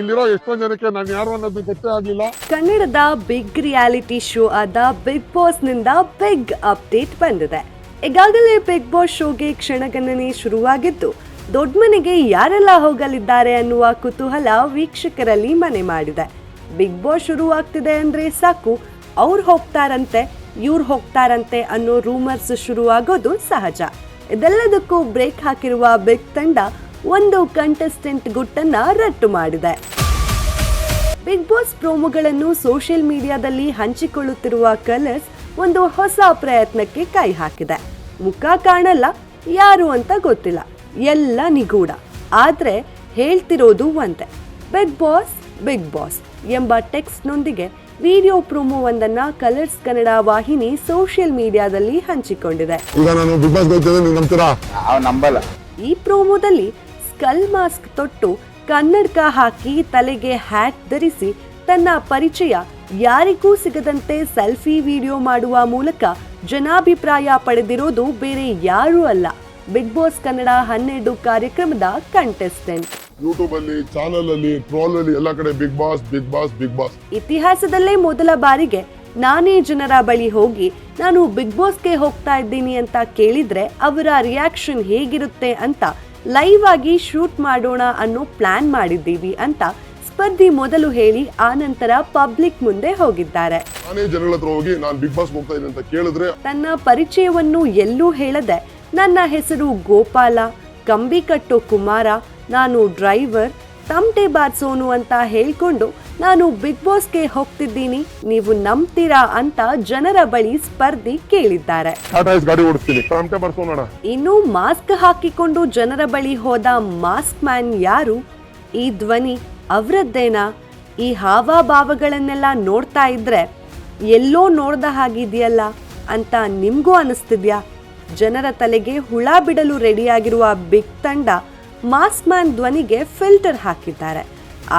ಇಲ್ಲಿರೋ ಎಷ್ಟೋ ಜನಕ್ಕೆ ನಾನು ಯಾರು ಅನ್ನೋದು ಗೊತ್ತೇ ಕನ್ನಡದ ಬಿಗ್ ರಿಯಾಲಿಟಿ ಶೋ ಆದ ಬಿಗ್ ಬಾಸ್ನಿಂದ ಬಿಗ್ ಅಪ್ಡೇಟ್ ಬಂದಿದೆ. ಈಗಾಗಲೇ ಬಿಗ್ ಬಾಸ್ ಶೋಗೆ ಕ್ಷಣಗಣನೆ ಶುರುವಾಗಿದ್ದು, ದೊಡ್ಡ ಮನೆಗೆ ಯಾರೆಲ್ಲ ಹೋಗಲಿದ್ದಾರೆ ಅನ್ನುವ ಕುತೂಹಲ ವೀಕ್ಷಕರಲ್ಲಿ ಮನೆ ಮಾಡಿದೆ. ಬಿಗ್ ಬಾಸ್ ಶುರುವಾಗ್ತಿದೆ ಅಂದ್ರೆ ಸಾಕು, ಅವ್ರು ಹೋಗ್ತಾರಂತೆ, ಇವ್ರು ಹೋಗ್ತಾರಂತೆ ಅನ್ನೋ ರೂಮರ್ಸ್ ಶುರುವಾಗೋದು ಸಹಜ. ಇದೆಲ್ಲದಕ್ಕೂ ಬ್ರೇಕ್ ಹಾಕಿರುವ ಬಿಗ್ ತಂಡ ಒಂದು ಕಂಟೆಸ್ಟೆಂಟ್ ಗುಟ್ಟನ್ನ ರಟ್ಟು ಮಾಡಿದೆ. ಬಿಗ್ ಬಾಸ್ ಪ್ರೋಮೋಗಳನ್ನು ಸೋಷಿಯಲ್ ಮೀಡಿಯಾದಲ್ಲಿ ಹಂಚಿಕೊಳ್ಳುತ್ತಿರುವ ಕಲರ್ಸ್ ಒಂದು ಹೊಸ ಪ್ರಯತ್ನಕ್ಕೆ ಕೈ ಹಾಕಿದೆ. ಮುಖ ಕಾಣಲ್ಲ ಯಾರು ಅಂತ ಗೊತ್ತಿಲ್ಲ. ಎಲ್ಲ ನಿಗೂಢ. ಆದ್ರೆ ಹೇಳ್ತಿರೋದು ಒಂದೇ. ಬಿಗ್ ಬಾಸ್ ಬಿಗ್ ಬಾಸ್ ಎಂಬ ಟೆಕ್ಸ್ಟ್ನೊಂದಿಗೆ ವಿಡಿಯೋ ಪ್ರೋಮೋ ಒಂದನ್ನ ಕಲರ್ಸ್ ಕನ್ನಡ ವಾಹಿನಿ ಸೋಷಿಯಲ್ ಮೀಡಿಯಾದಲ್ಲಿ ಹಂಚಿಕೊಂಡಿದೆ. ಈಗ ನಾನು ಬಿಗ್ ಬಾಸ್ ಹೋಗ್ತಿದ್ದೆ ನೀವು ನಂಬ್ತೀರಾ? ನಂಬಲ್ಲ. ಈ ಪ್ರೋಮೋದಲ್ಲಿ ಸ್ಕಲ್ ಮಾಸ್ಕ್ ತೊಟ್ಟು ಕನ್ನಡಕ ಹಾಕಿ ತಲೆಗೆ ಹ್ಯಾಟ್ ಧರಿಸಿ ತನ್ನ ಪರಿಚಯ ಯಾರಿಗೂ ಸಿಗದಂತೆ ಸೆಲ್ಫಿ ವಿಡಿಯೋ ಮಾಡುವ ಮೂಲಕ ಜನಾಭಿಪ್ರಾಯ ಪಡೆದಿರೋದು ಬೇರೆ ಯಾರೂ ಅಲ್ಲ. ಬಿಗ್ ಬಾಸ್ ಕನ್ನಡ ಹನ್ನೆರಡು ಕಾರ್ಯಕ್ರಮದ ಕಂಟೆಸ್ಟೆಂಟ್ ಯೂಟ್ಯೂಬ್ ಅಲ್ಲಿ ಚಾನಲ್ ಅಲ್ಲಿ ಟ್ರೋಲ್ ಅಲ್ಲಿ ಎಲ್ಲ ಕಡೆ big boss big boss big boss. ಇತಿಹಾಸದಲ್ಲೇ ಮೊದಲ ಬಾರಿಗೆ ನಾನೇ ಜನರ ಬಳಿ ಹೋಗಿ ನಾನು ಬಿಗ್ ಬಾಸ್ಗೆ ಹೋಗ್ತಾ ಇದ್ದೀನಿ ಅಂತ ಕೇಳಿದ್ರೆ ಅವರ ರಿಯಾಕ್ಷನ್ ಹೇಗಿರುತ್ತೆ ಅಂತ ಲೈವ್ ಆಗಿ ಶೂಟ್ ಮಾಡೋಣ ಅನ್ನೋ ಪ್ಲಾನ್ ಮಾಡಿದ್ದೀವಿ ಅಂತ ಸ್ಪರ್ಧಿ ಮೊದಲು ಹೇಳಿ ಆನಂತರ ಪಬ್ಲಿಕ್ ಮುಂದೆ ಹೋಗಿದ್ದಾರೆ. ನಾನೇ ಜನಗಳ ಹತ್ರ ಹೋಗಿ ನಾನು ಬಿಗ್ ಬಾಸ್ ಹೋಗ್ತಾ ಇದ್ದೀನಿ ಅಂತ ಕೇಳಿದ್ರೆ ತನ್ನ ಪರಿಚಯವನ್ನು ಎಲ್ಲೂ ಹೇಳದೆ ನನ್ನ ಹೆಸರು ಗೋಪಾಲ ಕಂಬಿ ಕಟ್ಟೋ ಕುಮಾರ ನಾನು ಡ್ರೈವರ್ ತಮಟೆ ಬಾರ್ಸೋನು ಅಂತ ಹೇಳ್ಕೊಂಡು ನಾನು ಬಿಗ್ ಬಾಸ್ಗೆ ಹೋಗ್ತಿದ್ದೀನಿ ನೀವು ನಂಬ್ತೀರಾ ಅಂತ ಜನರ ಬಳಿ ಸ್ಪರ್ಧಿ ಕೇಳಿದ್ದಾರೆ. ಗಾಡಿ ಓಡಿಸ್ತೀನಿ. ಇನ್ನು ಮಾಸ್ಕ್ ಹಾಕಿಕೊಂಡು ಜನರ ಬಳಿ ಹೋದ ಮಾಸ್ಕ್ ಮ್ಯಾನ್ ಯಾರು? ಈ ಧ್ವನಿ ಅವರದ್ದೇನಾ? ಈ ಹಾವಭಾವಗಳನ್ನೆಲ್ಲ ನೋಡ್ತಾ ಇದ್ರೆ ಎಲ್ಲೋ ನೋಡ್ದ ಹಾಗಿದೆಯಲ್ಲ ಅಂತ ನಿಮಗೂ ಅನಿಸ್ತಿದ್ಯಾ? ಜನರ ತಲೆಗೆ ಹುಳ ಬಿಡಲು ರೆಡಿಯಾಗಿರುವ ಬಿಗ್ ತಂಡ ಮಾಸ್ಕ್ ಮ್ಯಾನ್ ಧ್ವನಿಗೆ ಫಿಲ್ಟರ್ ಹಾಕಿದ್ದಾರೆ.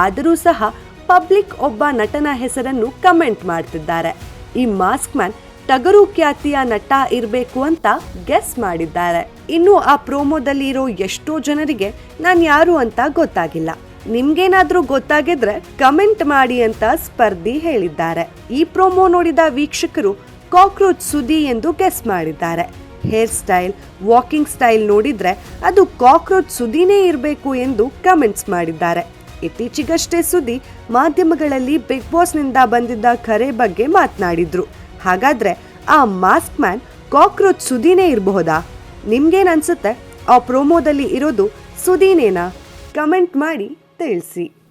ಆದರೂ ಸಹ ಪಬ್ಲಿಕ್ ಒಬ್ಬ ನಟನ ಹೆಸರನ್ನು ಕಮೆಂಟ್ ಮಾಡ್ತಿದ್ದಾರೆ. ಈ ಮಾಸ್ಕ್ ಮ್ಯಾನ್ ಟಗರು ಖ್ಯಾತಿಯ ನಟ ಇರಬೇಕು ಅಂತ ಗೆಸ್ ಮಾಡಿದ್ದಾರೆ. ಇನ್ನು ಆ ಪ್ರೋಮೋದಲ್ಲಿ ಇರೋ ಎಷ್ಟೋ ಜನರಿಗೆ ನಾನು ಯಾರು ಅಂತ ಗೊತ್ತಾಗಿಲ್ಲ. ನಿಮ್ಗೇನಾದ್ರೂ ಗೊತ್ತಾಗಿದ್ರೆ ಕಮೆಂಟ್ ಮಾಡಿ ಅಂತ ಸ್ಪರ್ಧಿ ಹೇಳಿದ್ದಾರೆ. ಈ ಪ್ರೋಮೋ ನೋಡಿದ ವೀಕ್ಷಕರು ಕಾಕ್ರೋಚ್ ಸುದಿ ಎಂದು ಗೆಸ್ ಮಾಡಿದ್ದಾರೆ. ಹೇರ್ ಸ್ಟೈಲ್, ವಾಕಿಂಗ್ ಸ್ಟೈಲ್ ನೋಡಿದ್ರೆ ಅದು ಕಾಕ್ರೋಚ್ ಸುದಿನೇ ಇರಬೇಕು ಎಂದು ಕಮೆಂಟ್ಸ್ ಮಾಡಿದ್ದಾರೆ. ಇತ್ತೀಚೆಗಷ್ಟೇ ಸುದ್ದಿ ಮಾಧ್ಯಮಗಳಲ್ಲಿ ಬಿಗ್ ಬಾಸ್ನಿಂದ ಬಂದಿದ್ದ ಕರೆ ಬಗ್ಗೆ ಮಾತನಾಡಿದ್ರು. ಹಾಗಾದ್ರೆ ಆ ಮಾಸ್ಕ್ ಮ್ಯಾನ್ ಕಾಕ್ರೋಚ್ ಸುದೀನೇ ಇರಬಹುದಾ? ನಿಮ್ಗೇನ್ ಅನ್ಸುತ್ತೆ ಆ ಪ್ರೋಮೋದಲ್ಲಿ ಇರೋದು ಸುದೀನೇನಾ ಕಮೆಂಟ್ ಮಾಡಿ ತಿಳಿಸಿ.